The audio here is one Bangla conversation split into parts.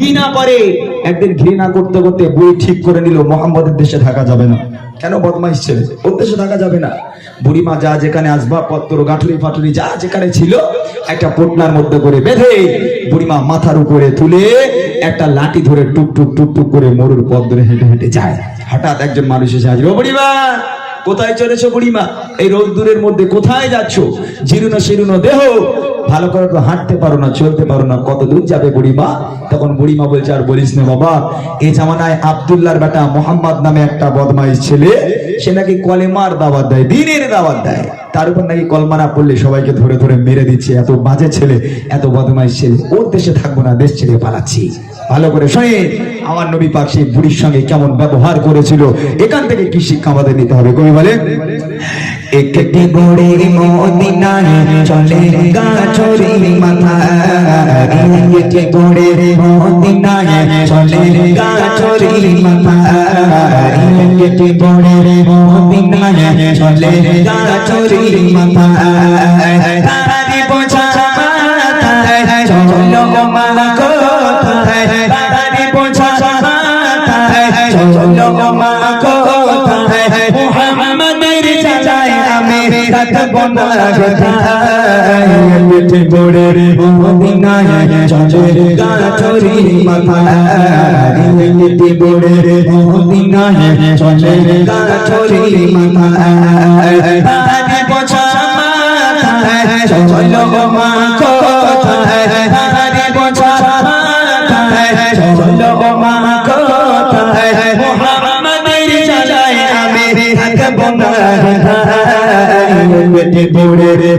ঘৃণা করে একদিন ঘৃণা করতে করতে বই ঠিক করে নিল, মোহাম্মদের দেশে থাকা যাবে না। কেন বদমাইশ ছেলে? ওর দেশে থাকা যাবে না। বুড়িমা যা যেখানে আসবাবপত্র গাঠুরি ফাটুরি যা যেখানে ছিল, একটা পোটনার মধ্যে করে বেঁধে বুড়িমা মাথার উপরে তুলে একটা লাঠি ধরে টুক টুক টুক টুক করে মরুর পথ ধরে হেঁটে হেঁটে যায়। হঠাৎ একজন মানুষ এসে ও বুড়িমা, কোথায় চলেছো বুড়িমা? এই রোদ্দুরের মধ্যে কোথায় যাচ্ছ? জীর্ণ শীর্ণ দেহ ভালো করে তো হাঁটতে পারো না, চলতে পারো না, কত দূর যাবে বুড়িমা? তখন বুড়িমা বলছে, আর বলিস না বাবা এই জামানায় আবদুল্লাহর বেটা মোহাম্মদ নামে একটা বদমাইশ ছেলে, সে নাকি কলেমার দাওয়াত দেয়, দিনের দাওয়াত দেয়। তার উপর নাকি কলমা না পড়লে সবাইকে ধরে ধরে মেরে দিচ্ছে, এত বাজে ছেলে, এত বদমাইশ ছেলে, ওর দেশে থাকব না, দেশ ছেড়ে পালাচ্ছি। ভালো করে শোনে আমার নবী পাক সেই বুড়ির সঙ্গে কেমন ব্যবহার করেছিল, এখান থেকে কি শিক্ষা আমাদের নিতে হবে, কবি বলে একটি গোড়ে মদিনায় চলে গাছরি মাথায়। একটি গোড়ে মদিনায় চলে গাছরি মাথায়। একটি গোড়ে মদিনায় চলে গাছরি মাথা কোথায় মিঠে বড়ে রে মদিনায় চলে গাছরি মাথায় মিঠে বড়ে রে মদিনায় চলে গাছরি মাথায় তারি বোঝা মাথায় চলো মা কোথায় তারি বোঝা মাথায় চলো মা কোথায় মুহাম্মাদের চাচায় আমি থাকব না রে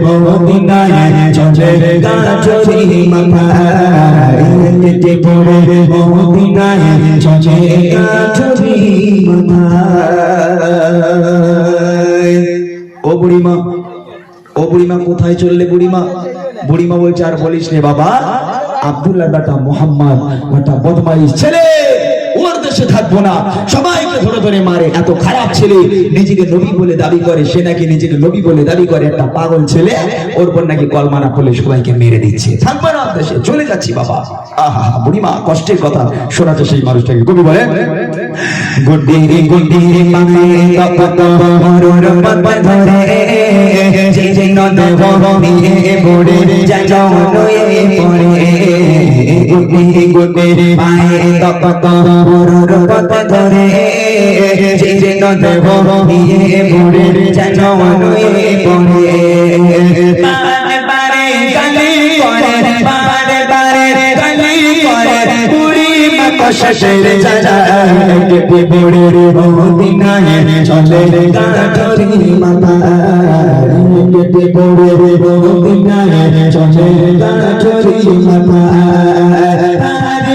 ও বুড়িমা ও বুড়িমা কোথায় চললে বুড়িমা? বুড়িমা বলছে, আর বলিস নে বাবা আব্দুল্লাহ বেটা মোহাম্মদ, বেটা বদমাইশ ছেলে। দেশে থাকব না। সবাইকে ধরে ধরে মারে। এত খারাপ ছেলে নিজেকে নবী বলে দাবি করে, সে নাকি নিজেকে নবী বলে দাবি করে। একটা পাগল ছেলে, ওর পর নাকি কলমানা পড়লে সবাইকে মেরে দিচ্ছে। থাকব না দেশে চলে যাচ্ছি বাবা। আহা, বুড়িমা, কষ্টের কথা শোনাচ্ছে সেই মানুষটাকে। কবি বলে গুডিরে গুডিরে গুডিরে পায়ে তপত মরুর পদ ধরে যে যে নদব নিয়ে পড়ে যাও নয়ে পড়ে কশের চাচা কেটে পড়ে রে মদিনায় চলে গাঠরি মাথা কেটে পড়ে রে মদিনায় চলে গাঠরি মাথা তারি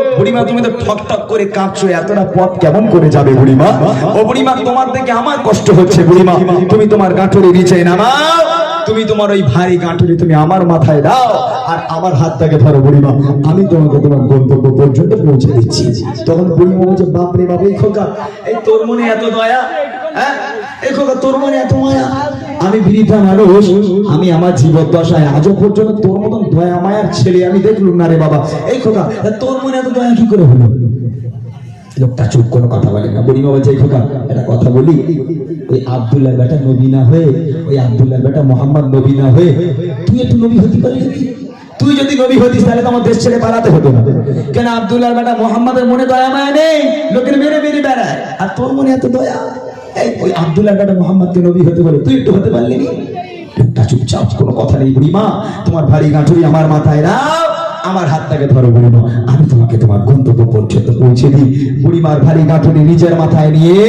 বুড়িমা, তুমি তো ঠক ঠক করে কাঁপছো এতটা পথ কেমন করে যাবে বুড়িমা? ও বুড়িমা, তোমার দেখে আমার কষ্ট হচ্ছে বুড়িমা। তুমি তোমার গাঁঠুরি নিচে নামাও, তুমি তোমার ওই ভারী গাঁঠুরি তুমি আমার মাথায় দাও, আর আমার হাতটাকে ধরো বুড়িমা। আমি তোমাকে তোমার গন্তব্য পর্যন্ত পৌঁছে দিচ্ছি। তখন বুড়িমা বলছে, বাপরে বাপ, এই খোকা, এই তোর মনে এত দয়া হ্যাঁ? এই খোকা, তোর মনে এত মায়া? আমি বিরিতা মানুষ, আমি আমার জীবন দশায় আজও পর্যন্ত তোর মতন দয়া মায়ার ছেলে আমি দেখলুম না রে বাবা। এই খোকা তোর মনে এত দয়া কি করে হলো? লোকটা চুপ কোনো কথা বলে না। বুড়িমা বলছে এই খোকা, একটা কথা বলি, ওই আব্দুল্লাহ বেটা নবী না হয়ে, ওই আব্দুল্লাহ বেটা মোহাম্মদ নবী না হয়ে, তুই একটু নবী হতে পারলি তুই যদি নবী হতিস, তাহলে তোমার দেশ ছেড়ে পালাতে হতো না। কেন আব্দুল্লাহ বেটা মোহাম্মদের মনে দয়া মায়া নেই? লোকের মেরে মেরে বেড়ায়। আর তোর মনে এত দয়া? ওই আব্দুল্লাহ বেটা মোহাম্মদকে নবী হতে বলে, তুই একটু হতে পারলি লোকটা চুপচাপ, কোনো কথা নেই বুড়িমা, তোমার ভারী গাঁঠুরি আমার মাথায় নাও আমার হাতটাকে ধরো বুড়িমা, আমি তোমাকে তোমার গন্তব্য পর্যন্ত পৌঁছে দিই। বুড়িমার ভারী গাঁঠুরি নিজের মাথায় নিয়ে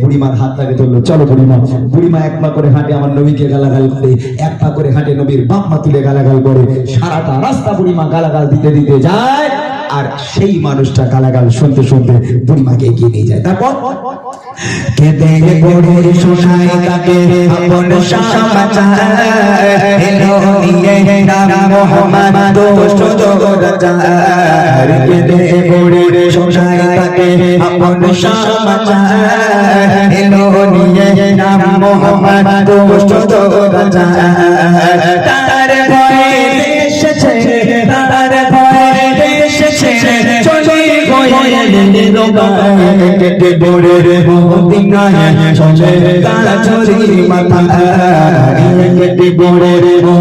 বুড়িমার হাতটাকে ধরলো। চলো বুড়িমা বুড়িমা এক পা করে হাঁটে আমার নবীকে গালাগাল করে, এক পা করে হাঁটে নবীর বাপ মা তুলে গালাগাল করে। সারাটা রাস্তা বুড়িমা গালাগাল দিতে দিতে যায়। আর সেই মানুষটা গালাগাল শুনতে শুনতে বুড়িমাকে এগিয়ে নিয়ে যায়। তারপর কেঁদে পড়ে শোনাই তাকে আপন সমাচার এলো নিয়ে নাম মোহাম্মদ কেঁদে পড়ে শোনাই তাকে আপন নিয়ে নাম মোহাম্মদ তার ভয়ে দেশ তার পড়ে মদিনায় চলে তারা চলি মাথা পড়ে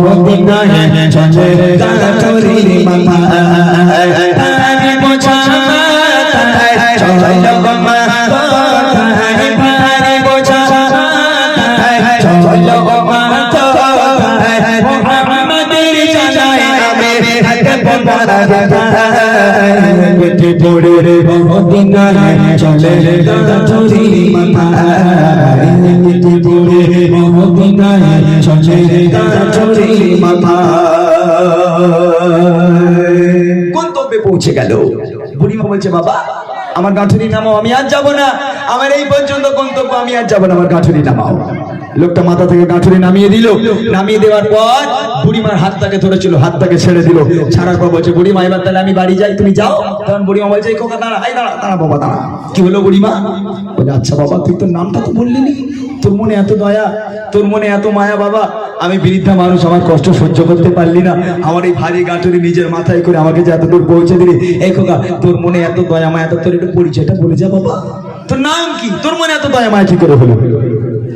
মদিনায় চলে তারা চলি মাথা পড়া মদিনায় চলে মাথা কেটে পড়ে মদিনায় চলে চলি মাথা গন্তব্যে পৌঁছে গেল। বুড়িমা বলছে, বাবা, আমার গাঁঠুরি নামাও, আমি আর যাব না। আমার এই পর্যন্ত গন্তব্য, আমি আর যাব না, আমার গাঁঠুরি নামাও। লোকটা মাথা থেকে গাঁঠুরি নামিয়ে দিল। নামিয়ে দেওয়ার পর বুড়িমার হাতটাকে ধরেছিল হাতটাকে ছেড়ে দিল। ছাড়ার পর বলছে বুড়িমা এবার তাহলে আমি বাড়ি যাই তুমি যাও। তখন বুড়িমা বলছে এই খোকা দাঁড়া দাঁড়া দাঁড়া বাবা দাঁড়া। কি হলো বুড়িমা? বলে আচ্ছা বাবা তুই তোর নামটা তো বললি নি। তোর মনে এত দয়া তোর মনে এত মায়া বাবা। আমি বৃদ্ধা মানুষ আমার কষ্ট সহ্য করতে পারলি না। আমার এই ভারী গাঁটুরি নিজের মাথায় করে আমাকে যে এত দূর পৌঁছে দিলি এই খোকা তোর মনে এত দয়া মায়া তোর একটু পরিচয়টা বলে যা বাবা। তোর নাম কি? তোর মনে এত দয়া মায়া কি করে হলো?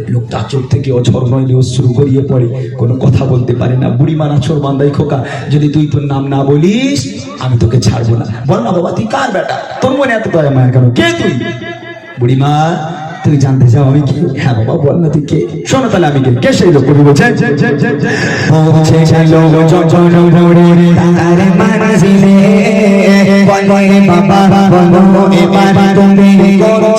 লোকটা চোখ থেকে অঝর নইলে শুরু করিয়ে পড়ে। কোনো কথা বলতে পারে না। বুড়ি মানা চোর বান্দাই খোকা যদি তুই তোর নাম না বলিস আমি তোকে ছাড়বো না। বল না বাবা তুই কার বেটা? তোর মনে এত দয়া মায়া কেন? কে তুই? বুড়িমা তুই জানতে চাও আমি কি? হ্যাঁ বাবা বল না তুই কে? শোনো তাহলে আমি কে? কে সেই লোক কবি বলছে তার বাবা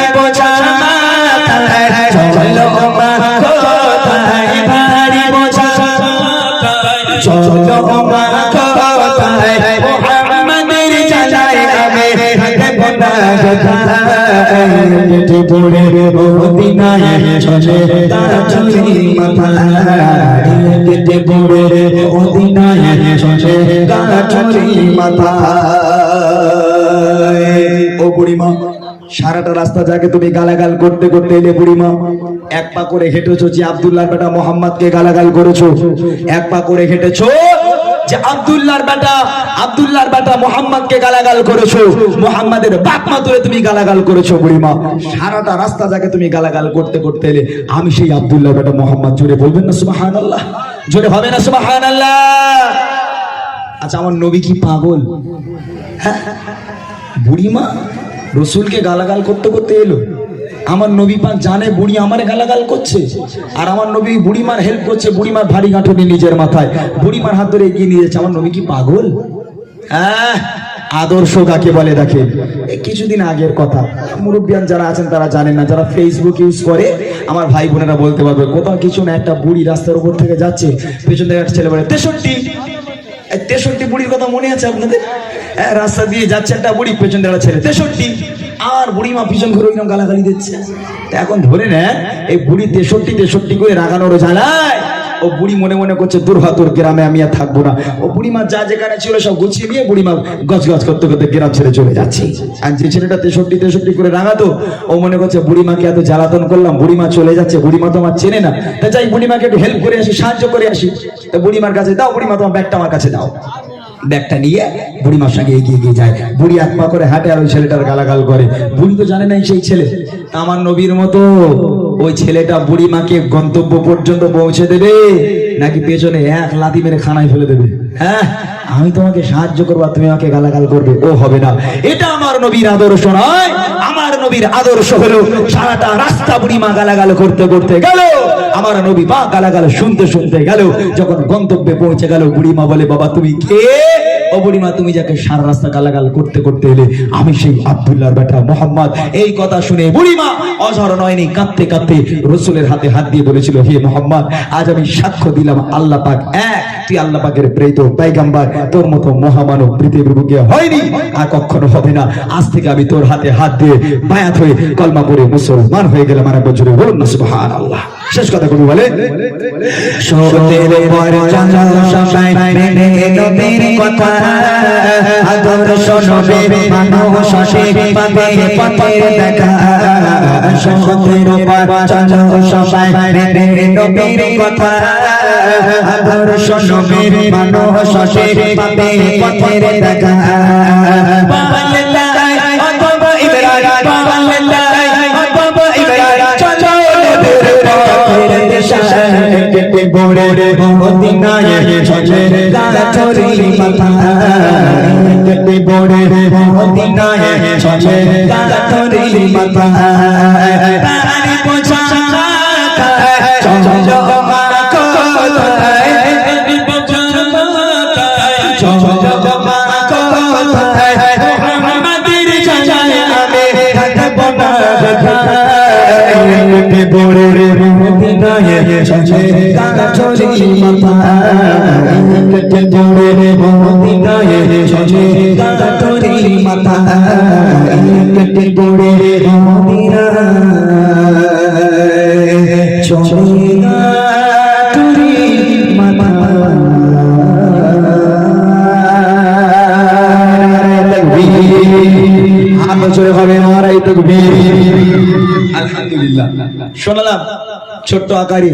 ও বুড়িমা, সারাটা রাস্তা যাকে তুমি গালাগাল করতে করতে এলে বুড়িমা, এক পা করে হেঁটেছো যে আব্দুল্লাহর বেটা মোহাম্মদকে গালাগাল করেছ, এক পা করে হেঁটেছো যে আব্দুল্লাহর বেটা আব্দুল্লাহর বেটা মোহাম্মদকে গালাগাল করেছ। মোহাম্মদের বাপ মা তুলে তুমি গালাগাল করেছ বুড়িমা। সারাটা রাস্তা যাকে তুমি গালাগাল করতে করতে এলে, আমি সেই আব্দুল্লাহর বেটা মোহাম্মদ। জোরে বলবেন না সুবহানাল্লাহ? জোরে হবে না সুবহানাল্লাহ? আচ্ছা আমার নবী কি পাগল? বুড়িমা রসুলকে গালাগাল করতে করতে এলো? আমার নবী পাক জানে, বুড়ি আমার গালাগাল করছে। আর আমার নবী বুড়িমার হেল্প করছে, বুড়িমার ভারী গাঁঠুনি নিজের মাথায়। বুড়িমার হাত ধরে এগিয়ে নিয়ে যাচ্ছে। আমার নবী কি পাগল? হ্যাঁ আদর্শ কাকে বলে দেখে? কিছুদিন আগের কথা। মুরব্বিয়ান যারা আছেন তারা জানেন না, যারা ফেসবুক ইউজ করে, আমার ভাই বোনেরা বলতে পারবে, কোথাও কিছু না, একটা বুড়ি রাস্তার উপর থেকে যাচ্ছে, পেছন থেকে একটা ছেলে বলে, তেষট্টি। তেষট্টি বুড়ির কথা মনে আছে আপনাদের? রাস্তা দিয়ে যাচ্ছে একটা বুড়ি, পেছন দেওয়া ছেলে, তেষট্টি। আর বুড়ি মা পিছন ঘুরে ওইরকম গালাগালি দিচ্ছে। এখন ধরে নেন এই বুড়ি তেষট্টি তেষট্টি করে রাগানোর জ্বালায়, ও বুড়ি মনে মনে করছে, দুর্ভাতুর গ্রামে আমি আর থাকব না। ও বুড়ি মা যা যেখানে ছিল সব গুছিয়ে নিয়ে বুড়ি মা গছ গছ করতে করতে গ্রাম ছেড়ে চলে যাচ্ছে। আর যে ছেলেটা তেষট্টি তেষট্টি করে রাঙাতো ও মনে করছে বুড়ি মাকে এত জ্বালাতন করলাম বুড়ি মা চলে যাচ্ছে বুড়ি মা তো আমার চেনে না। তা যাই বুড়ি মাকে একটু হেল্প করে আসি, সাহায্য করে আসি। তা বুড়ি মার কাছে দাও বুড়ি মা তোমার ব্যাগটা আমার কাছে দাও। ব্যাগটা নিয়ে বুড়িমার সঙ্গে এগিয়ে গিয়ে যায়। বুড়ি এক পা করে হাঁটে আর ওই ছেলেটার গালাগাল করে। বুড়ি তো জানে নাই সেই ছেলে। আমার নবীর মতো ওই ছেলেটা বুড়িমাকে গন্তব্য পর্যন্ত পৌঁছে দেবে, নাকি পেছনে এক লাতি মেরে খানায় ফেলে দেবে? হ্যাঁ আমি তোমাকে সাহায্য করব তুমি আমাকে গালাগাল করবে। ও হবে না। এটা আমার নবীর আদর্শ নয়। আমার নবীর আদর্শ হলো সারাটা রাস্তা বুড়িমা গালাগাল করতে করতে গেল। আমার নবী বা গালাগাল শুনতে শুনতে গেল। যখন গন্তব্যে পৌঁছে গেল বুড়িমা বলে, বাবা, তুমি কে? ও তুমি যাকে সারা রাস্তা গালাগাল করতে করতে এলে, আমি সেই আব্দুল্লাহর বেটা মোহাম্মদ। এই কথা শুনে বুড়িমা অঝর নয়নি কাঁদতে কাঁদতে রসুলের হাতে হাত দিয়ে বলেছিল, হে মোহাম্মদ, আজ আমি সাক্ষ্য দিলাম আল্লাহ পাক এক। তুই আল্লাহ পাকের প্রেরিত পাইগাম্বার তোর মতো মহামানব পৃথিবীর বুকে হয়নি আর কখনো হবে না। আজ থেকে আমি তোর হাতে হাত দিয়ে বায়াত হয়ে কলমা করে মুসলমান হয়ে গেলাম। মানে বছরে বলুন না, সুবহানাল্লাহ। শেষ কথা কবি বলে? সতের পর চলো সবাই মেনে নবীর কথা। আদর্শ নবীর মানুষ সে পাবে পথের দেখা। সতের পর চলো সবাই মেনে কথা। সে পাবে দেখা। মদিনায় চলে গাছরি মাথা কেটে বড়ে মদিনায় চলে গাছরি মাথা পানি পোছা চলো মা কোথায় চলো মা কোথায় মোহাম্মদের জানায় আমি থাকব না মাথা কেটে বড়ে মদিনায় চলে গাছরি মাথা কেটে বড়ে মদিনায় চলে গাছরি হাত বছরে হবে মারাই তো আলহামদুলিল্লাহ। শোনালাম, ছোট্ট আকারে।